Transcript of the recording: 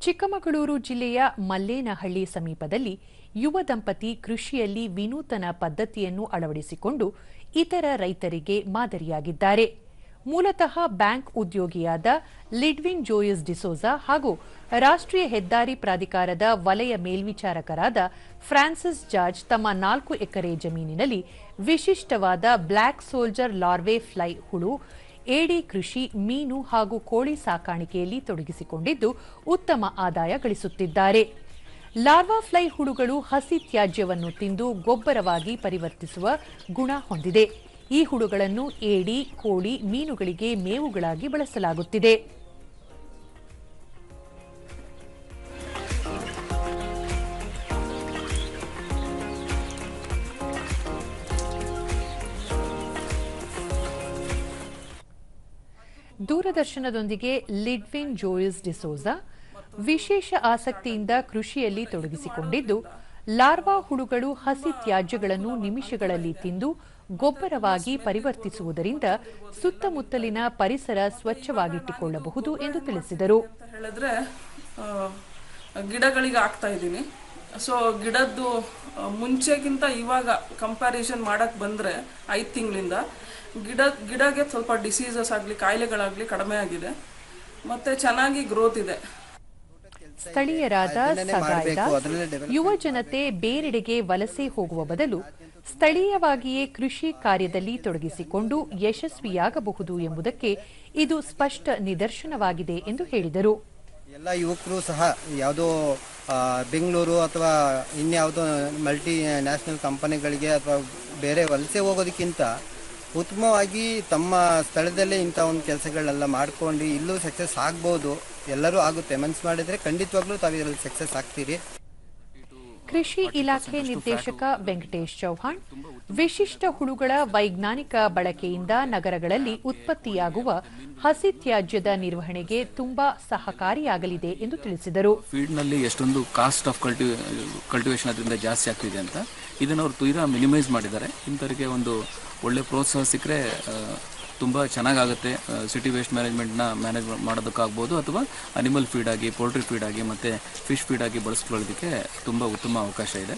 ಚಿಕ್ಕಮಗಳೂರು ಜಿಲ್ಲೆಯ ಮಲ್ಲೇನಹಳ್ಳಿ ಸಮೀಪದಲ್ಲಿ ಯುವ ದಂಪತಿ ಕೃಷಿಯಲ್ಲಿ ವಿನೂತನ ಪದ್ಧತಿಯನ್ನು ಅಳವಡಿಸಿಕೊಂಡು ಇತರ ರೈತರಿಗೆ ಮಾದರಿಯಾಗಿದ್ದಾರೆ. ಮೂಲತಃ ಬ್ಯಾಂಕ್ ಉದ್ಯೋಗಿಯಾದ ಲಿಡ್ವಿನ್ ಜೋಯಸ್ ಡಿಸೋಜಾ ಹಾಗೂ ರಾಷ್ಟ್ರೀಯ ಹೆದ್ದಾರಿ ಪ್ರಾಧಿಕಾರದ ವಲಯ ಮೇಲ್ವಿಚಾರಕರಾದ ಫ್ರಾನ್ಸಿಸ್ ಜಾರ್ಜ್ ತಮ್ಮ ನಾಲ್ಕು ಎಕರೆ ಜಮೀನಿನಲ್ಲಿ ವಿಶಿಷ್ಟವಾದ ಬ್ಲ್ಯಾಕ್ ಸೋಲ್ಜರ್ ಲಾರ್ವೆ ಫ್ಲೈ ಹುಳು ಏಡಿ ಕೃಷಿ, ಮೀನು ಹಾಗೂ ಕೋಳಿ ಸಾಕಾಣಿಕೆಯಲ್ಲಿ ತೊಡಗಿಸಿಕೊಂಡಿದ್ದು ಉತ್ತಮ ಆದಾಯ ಗಳಿಸುತ್ತಿದ್ದಾರೆ. ಲಾರ್ವಾ ಫ್ಲೈ ಹುಳುಗಳು ಹಸಿ ತ್ಯಾಜ್ಯವನ್ನು ತಿಂದು ಗೊಬ್ಬರವಾಗಿ ಪರಿವರ್ತಿಸುವ ಗುಣ ಹೊಂದಿದೆ. ಈ ಹುಳುಗಳನ್ನು ಏಡಿ, ಕೋಳಿ, ಮೀನುಗಳಿಗೆ ಮೇವುಗಳಾಗಿ ಬಳಸಲಾಗುತ್ತಿದೆ. ದೂರದರ್ಶನದೊಂದಿಗೆ ಲಿಡ್ವಿನ್ ಜೋಯಿಸ್ ಡಿಸೋಜಾ ವಿಶೇಷ ಆಸಕ್ತಿಯಿಂದ ಕೃಷಿಯಲ್ಲಿ ತೊಡಗಿಸಿಕೊಂಡಿದ್ದು, ಲಾರ್ವಾ ಹುಳುಗಳು ಹಸಿ ತ್ಯಾಜ್ಯಗಳನ್ನು ನಿಮಿಷಗಳಲ್ಲಿ ತಿಂದು ಗೊಬ್ಬರವಾಗಿ ಪರಿವರ್ತಿಸುವುದರಿಂದ ಸುತ್ತಮುತ್ತಲಿನ ಪರಿಸರ ಸ್ವಚ್ಛವಾಗಿಟ್ಟುಕೊಳ್ಳಬಹುದು ಎಂದು ತಿಳಿಸಿದರು. ಹೇಳಿದ್ರೆ ಗಿಡಗಳಿಗೆ ಆಗ್ತಾ ಇದ್ದೀನಿ. ಸೊ ಗಿಡದ್ದು ಮುಂಚೆಗಿಂತ ಇವಾಗ ಕಂಪ್ಯಾರಿಸನ್ ಮಾಡಕ್ ಬಂದ್ರೆ ಐದು ತಿಂಗಳಿಂದ ಗಿಡ ಗಿಡಗೆ ಸ್ವಲ್ಪ ಡಿಸೀಸಸ್ ಆಗಲಿ ಕಾಯಿಲೆಗಳಾಗಲಿ ಕಡಿಮೆ ಆಗಿದೆ. ಮತ್ತೆ ಚೆನ್ನಾಗಿ ಗ್ರೋತ್ ಇದೆ. ಸ್ಥಳೀಯರಾದ ಯುವ ಜನತೆ ಬೇರೆಡೆಗೆ ವಲಸೆ ಹೋಗುವ ಬದಲು ಸ್ಥಳೀಯವಾಗಿಯೇ ಕೃಷಿ ಕಾರ್ಯದಲ್ಲಿ ತೊಡಗಿಸಿಕೊಂಡು ಯಶಸ್ವಿಯಾಗಬಹುದು ಎಂಬುದಕ್ಕೆ ಇದು ಸ್ಪಷ್ಟ ನಿದರ್ಶನವಾಗಿದೆ ಎಂದು ಹೇಳಿದರು. ಎಲ್ಲ ಯುವಕರು ಸಹ ಯಾವುದೋ ಬೆಂಗಳೂರು ಅಥವಾ ಇನ್ಯಾವುದೋ ಮಲ್ಟಿ ನ್ಯಾಷನಲ್ ಕಂಪನಿಗಳಿಗೆ ಅಥವಾ ಬೇರೆ ವಲಸೆ ಹೋಗೋದಕ್ಕಿಂತ ಉತ್ತಮವಾಗಿ ತಮ್ಮ ಸ್ಥಳದಲ್ಲೇ ಇಂಥ ಒಂದು ಕೆಲಸಗಳೆಲ್ಲ ಮಾಡ್ಕೊಂಡು ಇಲ್ಲೂ ಸಕ್ಸಸ್ ಆಗ್ಬೋದು. ಎಲ್ಲರೂ ಆಗುತ್ತೆ. ಮನ್ಸು ಮಾಡಿದರೆ ಖಂಡಿತವಾಗ್ಲೂ ತಾವು ಇದರಲ್ಲಿ ಸಕ್ಸಸ್ ಆಗ್ತೀರಿ. ಕೃಷಿ ಇಲಾಖೆ ನಿರ್ದೇಶಕ ವೆಂಕಟೇಶ್ ಚೌಹಾಣ್, ವಿಶಿಷ್ಟ ಹುಳುಗಳ ವೈಜ್ಞಾನಿಕ ಬಳಕೆಯಿಂದ ನಗರಗಳಲ್ಲಿ ಉತ್ಪತ್ತಿಯಾಗುವ ಹಸಿ ತ್ಯಾಜ್ಯದ ನಿರ್ವಹಣೆಗೆ ತುಂಬಾ ಸಹಕಾರಿಯಾಗಲಿದೆ ಎಂದು ತಿಳಿಸಿದರು. ಫೀಲ್ಡ್ನಲ್ಲಿ ಎಷ್ಟೊಂದು ಕಾಸ್ಟ್ ಆಫ್ ಕಲ್ಟಿ ಕಲ್ಟಿವೇಶನ್ ಅದರಿಂದ ಜಾಸ್ತಿ ಆಗ್ತಿದೆ ಅಂತ. ಇದನ್ನು ಅವರು ತೀರಾ ಮಿನಿಮೈಸ್ ಮಾಡಿದ್ದಾರೆ. ಇಂಥವರಿಗೆ ಒಂದು ಒಳ್ಳೆ ಪ್ರೋತ್ಸಾಹ ಸಿಕ್ಕರೆ ತುಂಬ ಚೆನ್ನಾಗಾಗುತ್ತೆ ಸಿಟಿ ವೇಸ್ಟ್ ಮ್ಯಾನೇಜ್ಮೆಂಟ್ನ ಮ್ಯಾನೇಜ್ ಮಾಡೋದಕ್ಕಾಗ್ಬೋದು ಅಥವಾ ಅನಿಮಲ್ ಫೀಡ್ ಆಗಿ ಪೋಲ್ಟ್ರಿ ಫೀಡ್ ಆಗಿ ಮತ್ತು ಫಿಶ್ ಫೀಡ್ ಆಗಿ ಬಳಸ್ಕೊಳ್ಳೋದಕ್ಕೆ ತುಂಬ ಉತ್ತಮ ಅವಕಾಶ ಇದೆ.